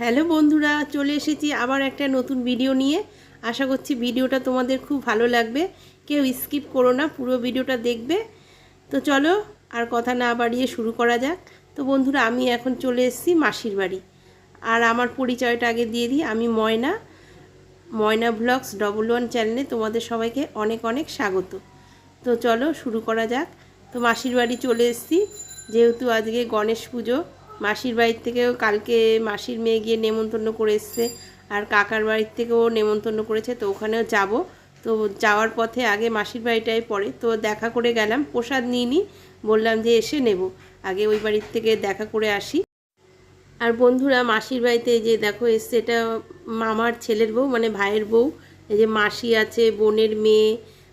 Hello বন্ধুরা, চলে এসেছি আবার একটা নতুন ভিডিও নিয়ে। আশা করছি ভিডিওটা তোমাদের খুব ভালো লাগবে। কেউ স্কিপ করো না, পুরো ভিডিওটা দেখবে। তো চলো আর কথা না বাড়িয়ে শুরু করা যাক। তো বন্ধুরা, আমি এখন চলে এসেছি মাসির বাড়ি। আর আমার পরিচয়টা আগে দিয়ে দিই, আমি Moyna. Moyna blogs double one চ্যানেলে তোমাদের সবাইকে অনেক অনেক স্বাগত। তো চলো শুরু করা যাক। তো মাসির বাড়ি চলে এসেছি, যেহেতু আজকে গণেশ পুজো মাসির বাড়ির থেকেও কালকে মাসির মেয়ে গিয়ে নেমন্তন্ন করে এসছে আর কাকার বাড়ির থেকেও নেমন্তন্ন করেছে, তো ওখানেও যাব। তো যাওয়ার পথে আগে মাসির বাড়িটাই পড়ে, তো দেখা করে গেলাম, প্রসাদ নিয়ে বললাম যে এসে নেব। আগে ওই বাড়ির থেকে দেখা করে আসি। আর বন্ধুরা, মাসির বাড়িতে যে দেখো এসছে, এটা মামার ছেলের বউ মানে ভাইয়ের বউ। এই যে মাসি আছে, বোনের মেয়ে,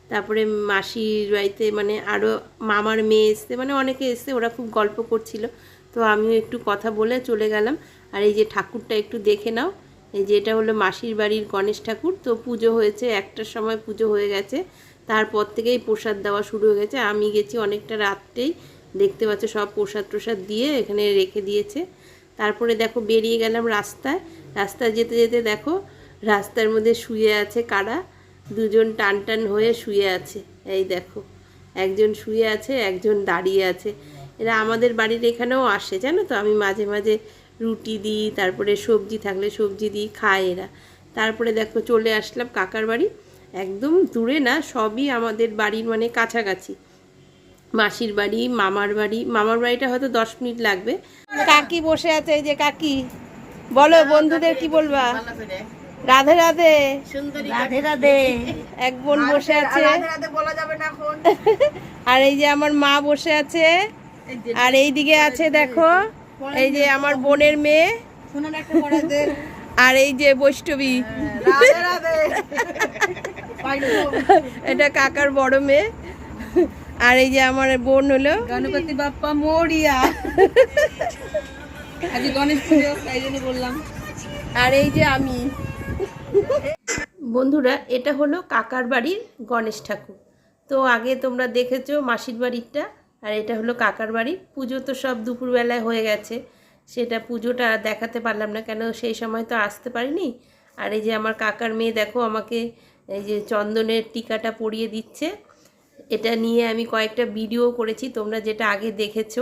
তারপরে মাসির বাড়িতে মানে আরও মামার মেয়ে এসছে মানে অনেকে এসছে, ওরা খুব গল্প করছিল। তো আমিও একটু কথা বলে চলে গেলাম। আর এই যে ঠাকুরটা একটু দেখে নাও। এই যে এটা হলো মাসির বাড়ির গণেশ ঠাকুর। তো পুজো হয়েছে একটার সময় পুজো হয়ে গেছে। তারপর থেকেই প্রসাদ দেওয়া শুরু হয়ে গেছে। আমি গেছি অনেকটা রাত্রেই। দেখতে পাচ্ছ সব প্রসাদ প্রসাদ দিয়ে এখানে রেখে দিয়েছে। তারপরে দেখো বেরিয়ে গেলাম রাস্তায়। রাস্তায় যেতে যেতে দেখো রাস্তার মধ্যে শুয়ে আছে কারা? দুজন টান টান হয়ে শুয়ে আছে। এই দেখো, একজন শুয়ে আছে, একজন দাঁড়িয়ে আছে। এরা আমাদের বাড়ির এখানেও আসে জানো তো? আমি মাঝে মাঝে রুটি দিই তারপরে সবজি থাকলে সবজি দিই খায় এরা। তারপরে দেখো চলে আসলাম কাকার বাড়ি। একদম দূরে না সবই আমাদের বাড়ির মানে কাছাকাছি। মাসির বাড়ি মামার বাড়ি মামার বাড়িটা হয়তো দশ মিনিট লাগবে। কাকি বসে আছে এই যে কাকি। বলো বন্ধুদের কি বলবা? রাধে রাধে। রাধে রাধে। এক বোন বসে আছে। বলা যাবে না আর এই যে আমার মা বসে আছে। আর এই দিকে আছে দেখো এই যে আমার বোনের মেয়ে। আর এই যে বৈষ্ণবী। এটা কাকার বড় মেয়ে। আর এই যে আমার বোন হলো। গণপতি বাপ্পা মোরিয়া। আজ গণেশ পুজো তাই জন্য বললাম। আর এই যে আমি। বন্ধুরা এটা হলো কাকার বাড়ির গণেশ ঠাকুর। তো আগে তোমরা দেখেছ মাসির বাড়িরটা আর এটা হলো কাকার বাড়ি। পুজো তো সব দুপুরবেলায় হয়ে গেছে। সেটা পুজোটা দেখাতে পারলাম না, কেন সেই সময় তো আসতে পারিনি। আর এই যে আমার কাকার মেয়ে, দেখো আমাকে এই যে চন্দনের টিকাটা পরিয়ে দিচ্ছে। এটা নিয়ে আমি কয়েকটা ভিডিও করেছি, তোমরা যেটা আগে দেখেছ।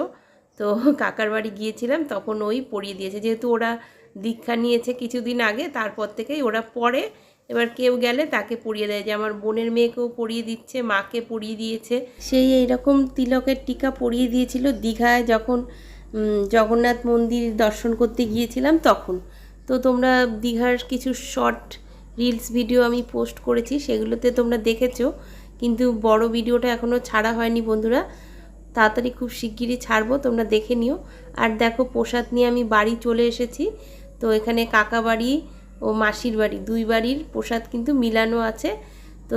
তো কাকার বাড়ি গিয়েছিলাম, তখন ওই পরিয়ে দিয়েছে। যেহেতু ওরা দীক্ষা নিয়েছে কিছুদিন আগে, তারপর থেকেই ওরা পরে এবার কেউ গেলে তাকে পরিয়ে দেয়। যে আমার বোনের মেয়েকেও পরিয়ে দিচ্ছে, মাকে পরিয়ে দিয়েছে। সেই এইরকম তিলকের টিকা পরিয়ে দিয়েছিল দীঘায় যখন জগন্নাথ মন্দির দর্শন করতে গিয়েছিলাম তখন। তো তোমরা দীঘার কিছু শর্ট রিলস ভিডিও আমি পোস্ট করেছি, সেগুলোতে তোমরা দেখেছ। কিন্তু বড় ভিডিওটা এখনও ছাড়া হয়নি বন্ধুরা। তাড়াতাড়ি খুব শিগগিরই ছাড়বো, তোমরা দেখে নিও। আর দেখো প্রসাদ নিয়ে আমি বাড়ি চলে এসেছি। তো এখানে কাকা বাড়ি ও মাসির বাড়ি, দুই বাড়ির প্রসাদ কিন্তু মিলানো আছে। তো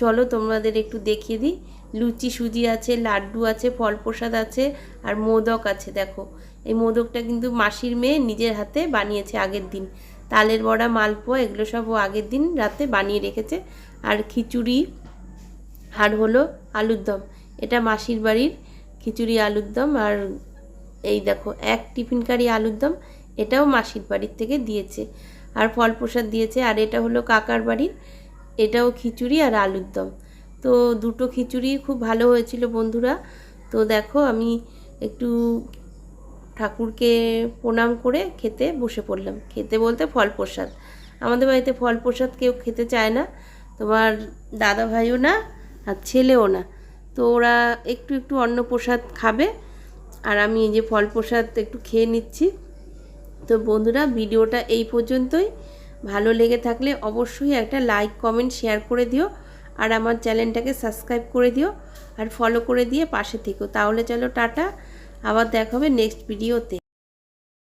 চলো তোমাদের একটু দেখিয়ে দিই। লুচি, সুজি আছে, লাড্ডু আছে, ফল প্রসাদ আছে আর মোদক আছে, দেখো। এই মোদকটা কিন্তু মাসির মেয়ে নিজের হাতে বানিয়েছে আগের দিন। তালের বড়া, মালপোয়া, এগুলো সব ও আগের দিন রাতে বানিয়ে রেখেছে। আর খিচুড়ি, আর হলো আলুর দম। এটা মাসির বাড়ির খিচুড়ি আলুর দম আর এই দেখো, এক টিফিন কারি আলুর দম। এটাও মাসির বাড়ির থেকে দিয়েছে। আর ফল প্রসাদ দিয়েছে, আর এটা হলো কাকার বাড়ির, এটাও খিচুড়ি আর আলুর দম। তো দুটো খিচুড়ি খুব ভালো হয়েছিল বন্ধুরা। তো দেখো আমি একটু ঠাকুরকে প্রণাম করে খেতে বসে পড়লাম। খেতে বলতে ফল প্রসাদ আমাদের বাড়িতে ফল প্রসাদ কেউ খেতে চায় না। তোমার দাদা ভাইও না, আর ছেলেও না। তো ওরা একটু একটু অন্ন প্রসাদ খাবে। আর আমি এই যে ফল প্রসাদ একটু খেয়ে নিচ্ছি। তো বন্ধুরা, ভিডিওটা এই পর্যন্তই। ভালো লেগে থাকলে অবশ্যই একটা লাইক, কমেন্ট, শেয়ার করে দিও আর আমার চ্যানেলটাকে সাবস্ক্রাইব করে দিও আর ফলো করে দিয়ে পাশে থেকো। তাহলে চলো টাটা, আবার দেখা হবে নেক্সট ভিডিওতে